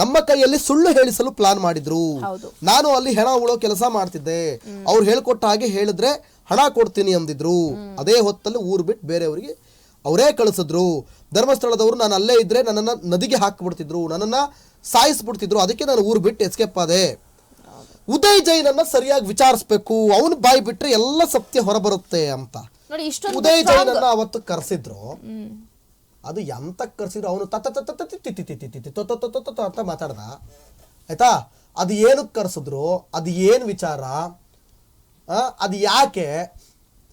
ನಮ್ಮ ಕೈಯಲ್ಲಿ ಸುಳ್ಳು ಹೇಳಿಸಲು ಪ್ಲಾನ್ ಮಾಡಿದ್ರು. ನಾನು ಅಲ್ಲಿ ಹೆಣ ಉಳೋ ಕೆಲಸ ಮಾಡ್ತಿದ್ದೆ. ಅವ್ರು ಹೇಳ್ಕೊಟ್ಟ ಹಾಗೆ ಹೇಳಿದ್ರೆ ಹಣ ಕೊಡ್ತೀನಿ ಅಂದಿದ್ರು. ಅದೇ ಹೊತ್ತಲ್ಲಿ ಊರು ಬಿಟ್ಟು ಬೇರೆಯವರಿಗೆ ಅವರೇ ಕಳಿಸಿದ್ರು. ಧರ್ಮಸ್ಥಳದವರು ನಾನು ಅಲ್ಲೇ ಇದ್ರೆ ನನ್ನನ್ನ ನದಿಗೆ ಹಾಕಿಬಿಡ್ತಿದ್ರು. ನನ್ನನ್ನ ಸಾಯಿಸ್ಬಿಡ್ತಿದ್ರು. ಅದಕ್ಕೆ ನಾನು ಊರು ಬಿಟ್ಟು ಎಸ್ಕೇಪ್ ಆದೆ. ಉದಯ್ ಜೈನನ್ನ ಸರಿಯಾಗಿ ವಿಚಾರಿಸ್ಬೇಕು. ಅವನು ಬಾಯಿ ಬಿಟ್ರೆ ಎಲ್ಲ ಸತ್ಯ ಹೊರಬರುತ್ತೆ ಅಂತ. ಉದಯ್ ಜೈನನ್ನ ಅವತ್ತು ಕರೆಸಿದ್ರು. ಅದು ಎಂತ ಕರ್ಸಿದ್ರು ಅವನು ತತ್ತ ತತ್ತ ತತ ತಿ ತಿ ತಿ ತಿ ಅಂತ ಮಾತಾಡ್ದ. ಆಯ್ತಾ? ಅದು ಏನಕ್ಕೆ ಕರೆಸಿದ್ರು? ಅದು ಏನು ವಿಚಾರ? ಅದು ಯಾಕೆ?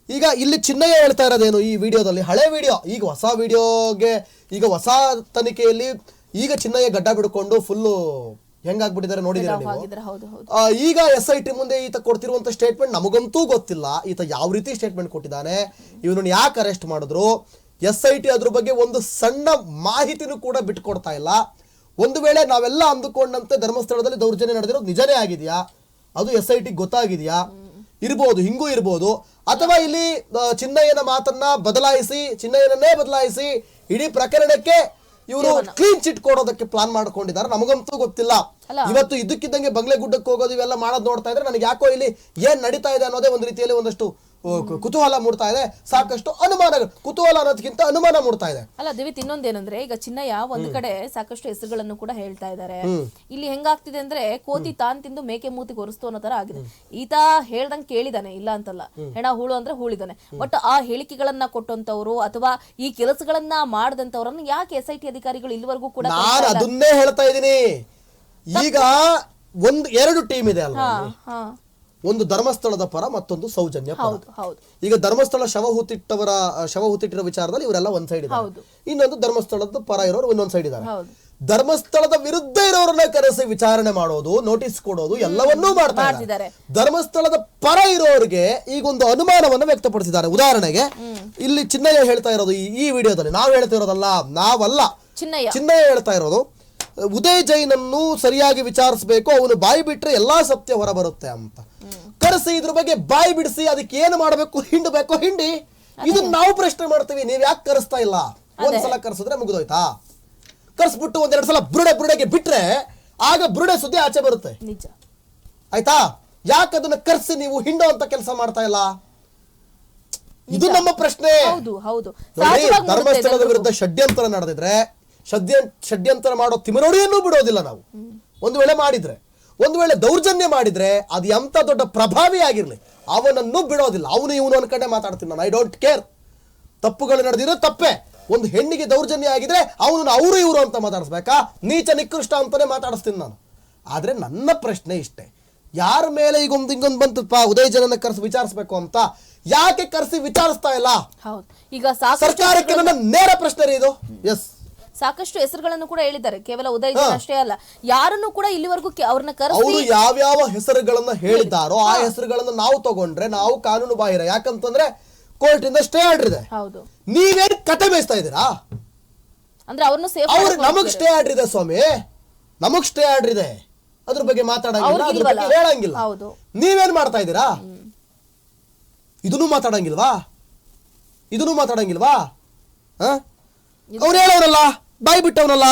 ಈಗ ಇಲ್ಲಿ ಚಿನ್ನಯ್ಯ ಹೇಳ್ತಾ ಇರೋದೇನು ಈ ವಿಡಿಯೋದಲ್ಲಿ? ಹಳೆ ವಿಡಿಯೋ ಈಗ ಹೊಸ ವಿಡಿಯೋಗೆ ಈಗ ಹೊಸ ತನಿಖೆಯಲ್ಲಿ ಈಗ ಚಿನ್ನಯ್ಯ ಗಡ್ಡ ಬಿಡ್ಕೊಂಡು ಫುಲ್ಲು ಹೆಂಗಾಗ್ಬಿಟ್ಟಿದ್ದಾರೆ ನೋಡಿದ್ದೀರಾ ನೀವು? ಈಗ ಎಸ್ ಐ ಟಿ ಮುಂದೆ ಈತ ಕೊಡ್ತಿರುವಂತ ಸ್ಟೇಟ್ಮೆಂಟ್ ನಮಗಂತೂ ಗೊತ್ತಿಲ್ಲ. ಈತ ಯಾವ ರೀತಿ ಸ್ಟೇಟ್ಮೆಂಟ್ ಕೊಟ್ಟಿದ್ದಾನೆ? ಇವನನ್ನು ಯಾಕೆ ಅರೆಸ್ಟ್ ಮಾಡಿದ್ರು? ಎಸ್ ಐ ಟಿ ಅದ್ರ ಬಗ್ಗೆ ಒಂದು ಸಣ್ಣ ಮಾಹಿತಿನೂ ಕೂಡ ಬಿಟ್ಕೊಡ್ತಾ ಇಲ್ಲ. ಒಂದು ವೇಳೆ ನಾವೆಲ್ಲ ಅಂದುಕೊಂಡಂತೆ ಧರ್ಮಸ್ಥಳದಲ್ಲಿ ದೌರ್ಜನ್ಯ ನಡೆದಿರೋದು ನಿಜನೇ ಆಗಿದೆಯಾ? ಅದು ಎಸ್ ಐ ಟಿ ಗೊತ್ತಾಗಿದೆಯಾ? ಇರ್ಬೋದು ಹಿಂಗೂ ಇರ್ಬೋದು. ಅಥವಾ ಇಲ್ಲಿ ಚಿನ್ನಯ್ಯನ ಮಾತನ್ನ ಬದಲಾಯಿಸಿ ಚಿನ್ನಯ್ಯನನ್ನೇ ಬದಲಾಯಿಸಿ ಇಡೀ ಪ್ರಕರಣಕ್ಕೆ ಇವರು ಕ್ಲೀನ್ ಚಿಟ್ ಕೊಡೋದಕ್ಕೆ ಪ್ಲಾನ್ ಮಾಡ್ಕೊಂಡಿದ್ದಾರೆ. ನಮಗಂತೂ ಗೊತ್ತಿಲ್ಲ. ಇವತ್ತು ಇದಕ್ಕಿದ್ದಂಗೆ ಬಂಗ್ಲೆ ಗುಡ್ಡಕ್ಕೆ ಹೋಗೋದು ಇವೆಲ್ಲ ಮಾಡೋದು ನೋಡ್ತಾ ಇದ್ರೆ ನನಗೆ ಯಾಕೋ ಇಲ್ಲಿ ಏನ್ ನಡೀತಾ ಇದೆ ಅನ್ನೋದೇ ಒಂದು ರೀತಿಯಲ್ಲಿ ಒಂದಷ್ಟು ಕುತೂಹಲ ಮೂಡ್ತಾ ಇದೆ. ಸಾಕಷ್ಟು ಅನುಮಾನಗಳು. ಕುತೂಹಲ ಅನ್ನೋದಕ್ಕಿಂತ ಅನುಮಾನ ಮೂಡ್ತಾ ಇದೆ. ಅಲ್ಲ ದಿವಿತ್ ಇನ್ನೊಂದೇನಂದ್ರೆ ಈಗ ಚಿನ್ನಯ್ಯ ಒಂದ್ ಕಡೆ ಸಾಕಷ್ಟು ಹೆಸರುಗಳನ್ನು ಕೂಡ ಹೇಳ್ತಾ ಇದ್ದಾರೆ. ಇಲ್ಲಿ ಹೆಂಗಾಗ್ತಿದೆ ಅಂದ್ರೆ ಕೋತಿ ತಾನ್ ತಿಂದು ಮೇಕೆ ಮೂತಿ ಕೊರಿಸ್ತು ಅನ್ನೋ ತರ ಆಗಿದೆ. ಈತ ಹೇಳ್ದಂಗ್ ಕೇಳಿದಾನೆ ಇಲ್ಲ ಅಂತಲ್ಲ. ಹೆಣ ಹೂಳು ಅಂದ್ರೆ ಹೂಳಿದಾನೆ. ಬಟ್ ಆ ಹೇಳಿಕೆಗಳನ್ನ ಕೊಟ್ಟಂತವ್ರು ಅಥವಾ ಈ ಕೆಲಸಗಳನ್ನ ಮಾಡದಂತವ್ರನ್ನ ಯಾಕೆ ಎಸ್ ಐ ಟಿ ಅಧಿಕಾರಿಗಳು ಇಲ್ಲಿವರೆಗೂ ಕೂಡ ನಾನು ಅದನ್ನೇ ಹೇಳ್ತಾ ಇದ್ದೀನಿ. ಈಗ ಒಂದು ಎರಡು ಟೀಮ್ ಇದೆ ಅಲ್ವಾ ಒಂದು ಧರ್ಮಸ್ಥಳದ ಪರ ಮತ್ತೊಂದು ಸೌಜನ್ಯ ಪರ. ಹೌದು ಹೌದು. ಈಗ ಧರ್ಮಸ್ಥಳ ಶವ ಹೂತಿಟ್ಟವರ ಶವ ಹೂತಿಟ್ಟಿರೋ ವಿಚಾರದಲ್ಲಿ ಇವರೆಲ್ಲ ಒಂದ್ ಸೈಡ್ ಇದ್ದಾರೆ. ಹೌದು. ಇನ್ನೊಂದು ಧರ್ಮಸ್ಥಳದ ಪರ ಇರೋರು ಇನ್ನೊಂದ್ ಸೈಡ್ ಇದ್ದಾರೆ. ಹೌದು. ಧರ್ಮಸ್ಥಳದ ವಿರುದ್ಧ ಇರೋರನ್ನ ಕರೆಸಿ ವಿಚಾರಣೆ ಮಾಡೋದು ನೋಟಿಸ್ ಕೊಡೋದು ಎಲ್ಲವನ್ನೂ ಮಾಡ್ತಾ ಮಾಡ್ತಿದ್ದಾರೆ. ಇದ್ದಾರೆ ಧರ್ಮಸ್ಥಳದ ಪರ ಇರೋರಿಗೆ ಈಗ ಒಂದು ಅನುಮಾನವನ್ನು ವ್ಯಕ್ತಪಡಿಸಿದ್ದಾರೆ. ಉದಾಹರಣೆಗೆ ಇಲ್ಲಿ ಚಿನ್ನಯ್ಯ ಹೇಳ್ತಾ ಇರೋದು ಈ- ಈ ವಿಡಿಯೋದಲ್ಲಿ. ನಾವು ಹೇಳ್ತಾ ಇರೋದಲ್ಲ ನಾವಲ್ಲ. ಚಿನ್ನಯ್ಯ. ಚಿನ್ನಯ್ಯ ಹೇಳ್ತಾ ಇರೋದು ಉದಯ್ ಜೈನನ್ನು ಸರಿಯಾಗಿ ವಿಚಾರಿಸಬೇಕು ಅವನು ಬಾಯಿ ಬಿಟ್ರೆ ಎಲ್ಲಾ ಸತ್ಯ ಹೊರಬರುತ್ತೆ ಅಂತ. ಕರೆಸಿ ಇದ್ರ ಬಗ್ಗೆ ಬಾಯಿ ಬಿಡಿಸಿ ಅದಕ್ಕೆ ಏನು ಮಾಡಬೇಕು ಹಿಂಡಬೇಕು ಹಿಂಡಿ. ಇದನ್ನ ನಾವು ಪ್ರಶ್ನೆ ಮಾಡ್ತೀವಿ ನೀವ್ ಯಾಕೆ ಕರೆಸ್ತಾ ಇಲ್ಲ? ಒಂದ್ಸಲ ಕರೆಸಿದ್ರೆ ಮುಗಿದೋಯ್ತಾ? ಕರ್ಸ್ಬಿಟ್ಟು ಒಂದೆರಡು ಸಲ ಬುರುಡೆ ಬುರುಡೆಗೆ ಬಿಟ್ರೆ ಆಗ ಬುರುಡೆ ಸುದ್ದಿ ಆಚೆ ಬರುತ್ತೆ. ನಿಜ. ಆಯ್ತಾ? ಯಾಕೆ ಅದನ್ನ ಕರ್ಸಿ ನೀವು ಹಿಂಡೋ ಅಂತ ಕೆಲಸ ಮಾಡ್ತಾ ಇಲ್ಲ? ಇದು ನಮ್ಮ ಪ್ರಶ್ನೆ. ಹೌದು ಧರ್ಮಸ್ಥಳದ ವಿರುದ್ಧ ಷಡ್ಯಂತರ ನಡೆದಿದ್ರೆ ಷಡ್ಯ ಷಡ್ಯಂತರ ಮಾಡೋ ತಿಮರೋಡಿಯನ್ನು ಬಿಡೋದಿಲ್ಲ ನಾವು. ಒಂದು ವೇಳೆ ಮಾಡಿದ್ರೆ ಒಂದು ವೇಳೆ ದೌರ್ಜನ್ಯ ಮಾಡಿದ್ರೆ ಅದು ಎಂತ ದೊಡ್ಡ ಪ್ರಭಾವಿ ಆಗಿರಲಿ. ಅವನನ್ನು ಬಿಡೋದಿಲ್ಲ. ಅವನು ಇವನು ಒಂದ್ ಕಡೆ ಮಾತಾಡ್ತೀನಿ ನಾನು. ಐ ಡೋಂಟ್ ಕೇರ್ ತಪ್ಪುಗಳು ನಡೆದಿರೋ ತಪ್ಪೆ. ಒಂದು ಹೆಣ್ಣಿಗೆ ದೌರ್ಜನ್ಯ ಆಗಿದ್ರೆ ಅವನು ಅವರು ಇವರು ಅಂತ ಮಾತಾಡಿಸ್ಬೇಕಾ? ನೀಚ ನಿಕೃಷ್ಟ ಅಂತಾನೆ ಮಾತಾಡಿಸ್ತೀನಿ ನಾನು. ಆದ್ರೆ ನನ್ನ ಪ್ರಶ್ನೆ ಇಷ್ಟೇ. ಯಾರ ಮೇಲೆ ಈಗ ಒಂದು ಹಿಂಗೊಂದು ಬಂತಪ್ಪ ಉದಯ ಜನನ ಕರೆಸಿ ವಿಚಾರಿಸ್ಬೇಕು ಅಂತ? ಯಾಕೆ ಕರೆಸಿ ವಿಚಾರಿಸ್ತಾ ಇಲ್ಲ? ಹೌದು. ಈಗ ಸರ್ಕಾರಕ್ಕೆ ನನ್ನ ನೇರ ಪ್ರಶ್ನೆ ರೀ ಇದು. ಎಸ್ ಸಾಕಷ್ಟು ಹೆಸರುಗಳನ್ನು ಕೂಡ ಹೇಳಿದ್ದಾರೆ. ಕೇವಲ ಉದಯ್ ಜೈನ್ ಅಷ್ಟೇ ಅಲ್ಲ. ಯಾರನ್ನು ಕೂಡ ಇಲ್ಲಿವರೆಗೂ ಅವ್ರನ್ನ ಕರೆಸಿ ಯಾವ ಯಾವ್ಯಾವ ಹೆಸರುಗಳನ್ನ ಹೇಳಿದ್ದಾರೋ ಆ ಹೆಸರುಗಳನ್ನ ನಾವು ತಗೊಂಡ್ರೆ ನಾವು ಕಾನೂನು ಬಾಹಿರ. ಯಾಕಂತಂದ್ರೆ ಕೋರ್ಟ್ ಇಂದ ಸ್ಟೇ ಆರ್ಡರ್ ಇದೆ ಹೌದು. ನೀವೇನ್ ಕತೆ ಬೇಯಿಸ್ತಾ ಇದ್ದೀರಾ? ಅಂದ್ರೆ ಅವ್ರನ್ನು ಸೇಫ್ ಅವ್ರು ನಮಗ್ ಸ್ಟೇ ಆರ್ಡರ್ ಇದೆ ಸ್ವಾಮಿ. ನಮಗ್ ಸ್ಟೇ ಆರ್ಡರ್ ಇದೆ ಅದ್ರ ಬಗ್ಗೆ ಮಾತಾಡಂಗಿಲ್ಲ ಅದ್ರ ಅವ್ರಿಗಿಲ್ವಲ್ಲ? ಬಗ್ಗೆ ಹೇಳಂಗಿಲ್ಲ. ಹೌದು. ನೀವೇನ್ ಮಾಡ್ತಾ ಇದ್ದೀರಾ? ಇದನ್ನು ಮಾತಾಡಂಗಿಲ್ವಾ? ಇದನ್ನು ಮಾತಾಡಂಗಿಲ್ವಾ? ಅವ್ರು ಹೇಳೋರಲ್ಲ? ಬಾಯಿ ಬಿಟ್ಟವನಲ್ಲ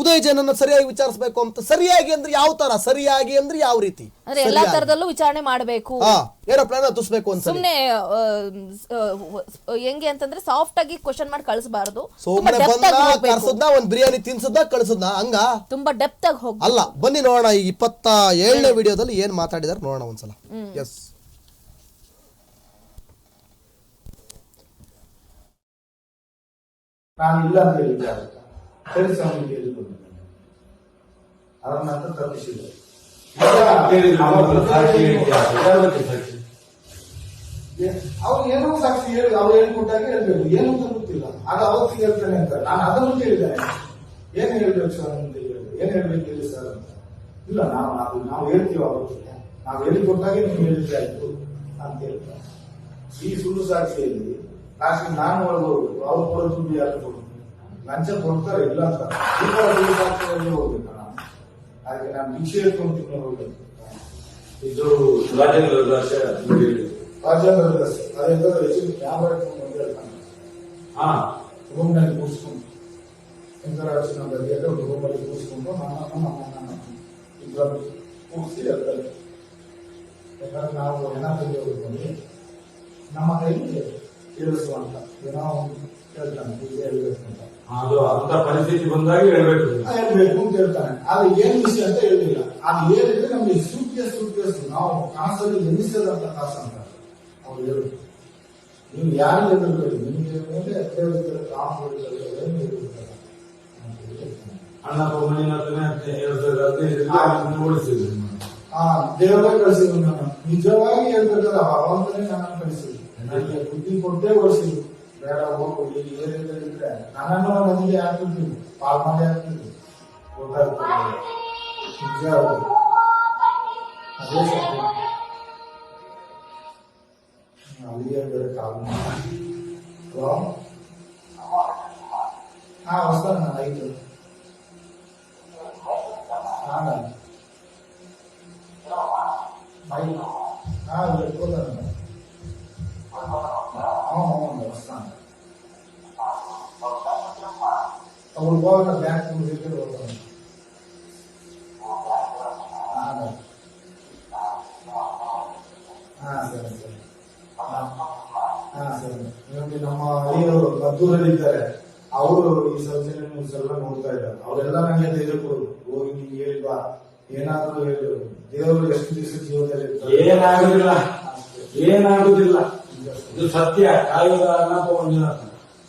ಉದಯ ಜನನ ಸರಿಯಾಗಿ ವಿಚಾರಿಸಬೇಕು ಅಂತ. ಸರಿಯಾಗಿ ಅಂದ್ರೆ ಯಾವ ತರ? ಸರಿಯಾಗಿ ಅಂದ್ರೆ ಯಾವ ರೀತಿ? ಅಂದ್ರೆ ಎಲ್ಲಾ ತರದಲ್ಲೂ ವಿಚಾರಣೆ ಮಾಡಬೇಕು. ಹಾ ಏನೋ ಪ್ಲಾನ್ ತುಸ್ಬೇಕು ಅಂತ ಸುಮ್ನೆ ಹೆಂಗೆ ಅಂತಂದ್ರೆ ಸಾಫ್ಟ್ ಆಗಿ ಕ್ವಶನ್ ಮಾಡಿ ಕಳಿಸಬಾರದು. ಸುಮ್ಮನೆ ಬಂದ ಕರ್ಸದ್ನ ಒಂದ್ ಬಿರಿಯಾನಿ ತಿನ್ಸದ್ನ ಕಳಿಸದ್ನ ಹಂಗ? ತುಂಬಾ ಡೆಪ್ತ್ ಆಗಿ ಹೋಗಿ ಅಲ್ಲ ಬನ್ನಿ ನೋಡೋಣ ಈ ಇಪ್ಪತ್ತ ಏಳನೇ ವಿಡಿಯೋದಲ್ಲಿ ಏನ್ ಮಾತಾಡಿದಾರೆ ನೋಡೋಣ ಒಂದ್ಸಲ. ಎಸ್ ನಾನು ಇಲ್ಲ ಅಂತ ಹೇಳಿದ್ದೆ ಆಗುತ್ತೆ ಸರಿ ಅವನಿಗೆ ಹೇಳಿಕೊಂಡು ಅದನ್ನ ಅಂತ ತಪ್ಪಿಸಿದೆ ಅವ್ರು ಏನೋ ಸಾಕ್ಷಿ ಹೇಳಿ ಅವ್ರು ಹೇಳ್ಕೊಟ್ಟಾಗ ಹೇಳ್ಬೇಕು. ಏನು ಅಂತ ಗೊತ್ತಿಲ್ಲ. ಅದು ಅವತ್ತು ಹೇಳ್ತಾನೆ ಅಂತ. ನಾನು ಅದನ್ನು ಕೇಳಿದ್ದೇನೆ ಏನ್ ಹೇಳ್ಬೇಕು ಸರ್ ಅಂತ ಹೇಳಿದ್ರು ಏನ್ ಹೇಳ್ಬೇಕು ಹೇಳಿ ಸರ್ ಅಂತ. ಇಲ್ಲ ನಾವು ಅದು ನಾವು ಹೇಳ್ತೀವಿ ಅವತ್ತಿಗೆ ನಾವು ಹೇಳಿಕೊಟ್ಟಾಗೆ ನೀವು ಹೇಳಿದ್ರೆ ಆಯ್ತು ಅಂತ ಹೇಳ್ತಾರೆ. ಈ ಸುಳ್ಳು ಸಾಕ್ಷಿಯಲ್ಲಿ ಲಾಸ್ಟ್ ನಾನು ಒಳಗೆ ಅವ್ರು ಕೂಡ ದುಡ್ಡು ಯಾರು ಲಂಚ ಕೊಡ್ತಾರೆ ಇಲ್ಲ ಅಂತ. ಹೋಗ್ಬೇಕು ನಾನು ಅದಕ್ಕೆ ನಾನು ಭಿಕ್ಷೆ ಹೋಗ್ಬೇಕು ಇದು ರಾಜೇಂದ್ರ ದಾಸ ರಾಜೇಂದ್ರ ದಾಸ್ ಅದೇ ಹೆಚ್ಚು ಕ್ಯಾಮರಾ ಇಟ್ಕೊಂಡು ಬಂದು ಹೇಳ್ತಾನೆ ಹಾ. ರೂಮ್ನಲ್ಲಿ ಕೂರಿಸ್ಕೊಂಡು ಇಂಟರಾಕ್ಷನ್ ಬದಿಯಲ್ಲಿ ಒಂದು ರೂಮಲ್ಲಿ ಕೂರಿಸ್ಕೊಂಡು ನನ್ನನ್ನು ನಮ್ಮನ್ನ ಇಬ್ಬರು ಕೂರಿಸಿ ಹೇಳ್ತಾರೆ ಯಾಕಂದ್ರೆ ನಾವು ಏನಾದರೂ ತೆಗೆಯೋದ್ರಲ್ಲಿ ನಮ್ಮ ಕೈಲಿ ತಿಳಿಸುವಂತ ಏನೋ ಹೇಳ್ತಾನೆ ಹೀಗೆ ಹೇಳ್ಬೇಕು ಅಂತ. ಅದು ಅಂತ ಪರಿಸ್ಥಿತಿ ಬಂದಾಗ ಹೇಳ್ಬೇಕು. ಹೇಳ್ಬೇಕು ಅಂತ ಹೇಳ್ತಾನೆ ಆದ್ರೆ ಏನ್ ವಿಷಯ ಅಂತ ಹೇಳಿಲ್ಲ. ಅದು ಹೇಳಿದ್ರೆ ನಮ್ಗೆ ಸೂಕ್ತ ಸೂಕ್ತ ನಾವು ಕಾಸಲ್ಲಿ ಎನಿಸದಂತ ಕಾಸು ಅಂತ. ಅವ್ರು ಹೇಳ್ತಾರೆ ನೀವು ಯಾರು ಹೇಳಿರ್ಬೇಡಿ ನಿಮ್ಗೆ ಮೇಲೆ ದೇವರ ಕಾಸು ಏನು ಹೇಳಿರ್ತಾರೆ ಅಣ್ಣ ಹತ್ರನೇ ಹೇಳ್ತಾರೆ. ಓಡಿಸಿದ್ರು ಆ ದೇವರೇ ಕಳಿಸಿದ್ರು ನಾನು ನಿಜವಾಗಿ ಹೇಳ್ಬೇಕಾದ್ರೆ ಭಗವಂತನೇ ನಾನು ಕಳಿಸಿದ್ರು. ನನಗೆ ಬುದ್ಧಿ ಕೊಟ್ಟೇ ಓಡಿಸಿದ್ರು ಬೇಡ ಹೋಗು ಇಲ್ಲಿ ಏನಿದೆ ಇದ್ರೆ ನನ್ನನ್ನು ನದಿಗೆ ಹಾಕ್ತಿದ್ರು ಪಾಲ್ ಮಾಡಿ ಹಾಕ್ತಿದ್ರು ಗೊತ್ತಾಗ್ತದೆ ನಿಜ ಅದು. ಅದೇ ಸತ್ಯ ಅಲ್ಲಿಗೆ ಬೇರೆ ಕಾಲ್ ಹಲೋ ಹಾ ವಸ್ತಾನ ಆಯ್ತು ಹಾ Baik. Ah, betul kan. Oh, oh, వస్తాను ಅವನು ಹೋಗೋಣ ಬ್ಯಾಂಕ್ ಮುಗಿದ್ರೆ ಹೋಗೋಣ. ನಮ್ಮ ಹಳ್ಳಿಯವರು ಮದ್ದೂರಲ್ಲಿದ್ದಾರೆ ಅವರು ಈ ಸೌಜನ್ಯ ನ್ಯೂಸ್ ನೋಡ್ತಾ ಇದ್ದಾರೆ. ಅವರೆಲ್ಲ ನನಗೆ ತೆಗೆದುಕೊಡು ಹೋಗಿ ನೀವು ಹೇಳಿಲ್ವಾ ಏನಾದ್ರೂ ಹೇಳಿದ್ರು ದೇವರು ಎಷ್ಟು ದಿವಸ ಜೀವನದಲ್ಲಿ ಏನಾಗುದಿಲ್ಲ. ಏನಾಗುದಿಲ್ಲ. ಇದು ಸತ್ಯ. ಕಾಯುವುದಾರ ಅವ್ರು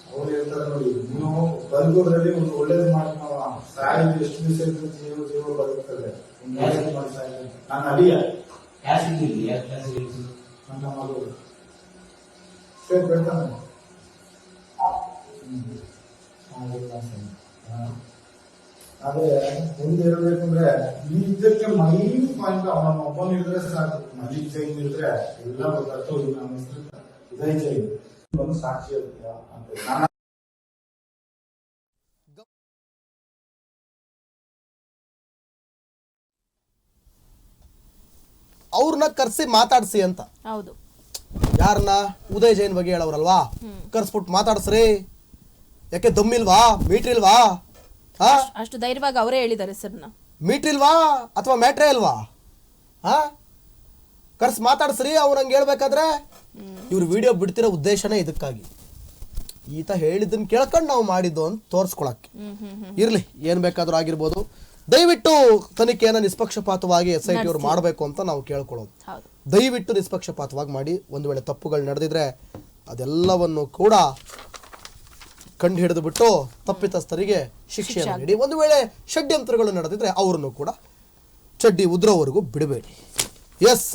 ಅವರು ಹೇಳ್ತಾರೆ ನೋಡಿ ನೀವು ಬದುಕೋದ್ರಲ್ಲಿ ಒಂದು ಒಳ್ಳೇದು ಮಾಡಿ ನಾವು ಸಾಯಿದು ಎಷ್ಟು ದಿವಸ ಜೀವ ಜೀವ ಬದುಕ್ತದೆ. ನಾನು ಅಡಿಯ. ನನ್ನ ಮಗಳು ಸರಿ ಬರ್ತಾನೆ. ಮುಂದೆ ಹೇಳ್ಬೇಕಂದ್ರೆ ಈ ಇದಕ್ಕೆ ಮೈನ್ ಪಾಯಿಂಟ್ ಅವನ ಒಬ್ಬನ ಇದ್ರೆ ಸಾಕು. ಮಜಿಕ್ ಜೈನ್ ಇದ್ರೆ ಎಲ್ಲ ಗೊತ್ತಾಗ್ತವೆ ನಮ್ಮ ಹೆಸರು ಉದಯ್ ಜೈನ್. ಒಂದು ಸಾಕ್ಷಿ ಇರ್ತೀಯ ಅಂತ ಅವ್ರನ್ನ ಕರ್ಸಿ ಮಾತಾಡಿಸಿ ಅಂತ. ಹೌದು. ಯಾರನ್ನ? ಉದಯ ಜೈನ್ ಬಗ್ಗೆ ಹೇಳೋರಲ್ವಾ? ಕರ್ಸ್ಬಿಟ್ಟು ಮಾತಾಡ್ಸ್ರಿ. ಯಾಕೆ ದಮ್ಮಿಲ್ವಾ? ಮೀಟ್ರಿಲ್ವಾ? ಹಾ? ಅಷ್ಟು ಧೈರ್ಯವಾಗಿ ಅವರೇ ಹೇಳಿದ್ದಾರೆ ಸರ್ನ ಮೀಟ್ರ್ ಇಲ್ವಾ ಅಥವಾ ಮ್ಯಾಟ್ರೇ ಇಲ್ವಾ ಹಾ? ಕರ್ಸ್ ಮಾತಾಡ್ಸ್ರಿ ಅವ್ರು ಹಂಗೆ ಹೇಳ್ಬೇಕಾದ್ರೆ. ಇವ್ರು ವಿಡಿಯೋ ಬಿಡ್ತಿರೋ ಉದ್ದೇಶನೇ ಇದಕ್ಕಾಗಿ. ಈತ ಹೇಳಿದ್ದನ್ನ ಕೇಳ್ಕೊಂಡು ನಾವು ಮಾಡಿದ್ದು ಅಂತ ತೋರಿಸ್ಕೊಳಕ್ಕೆ. ಇರ್ಲಿ ಏನ್ ಬೇಕಾದ್ರೂ ಆಗಿರ್ಬೋದು. ದಯವಿಟ್ಟು ತನಿಖೆಯನ್ನು ನಿಷ್ಪಕ್ಷಪಾತವಾಗಿ ಎಸ್ ಐ ಟಿ ಅವ್ರು ಮಾಡಬೇಕು ಅಂತ ನಾವು ಕೇಳ್ಕೊಳ್ಳೋದು. ದಯವಿಟ್ಟು ನಿಷ್ಪಕ್ಷಪಾತವಾಗಿ ಮಾಡಿ. ಒಂದು ವೇಳೆ ತಪ್ಪುಗಳು ನಡೆದಿದ್ರೆ ಅದೆಲ್ಲವನ್ನು ಕೂಡ ಕಂಡು ಹಿಡಿದು ಬಿಟ್ಟು ತಪ್ಪಿತಸ್ಥರಿಗೆ ಶಿಕ್ಷೆಯನ್ನು ನೀಡಿ. ಒಂದು ವೇಳೆ ಷಡ್ಯಂತ್ರಗಳು ನಡೆದಿದ್ರೆ ಅವರನ್ನು ಕೂಡ ಚಡ್ಡಿ ಉದ್ರೋವರೆಗೂ ಬಿಡಬೇಡಿ. ಎಸ್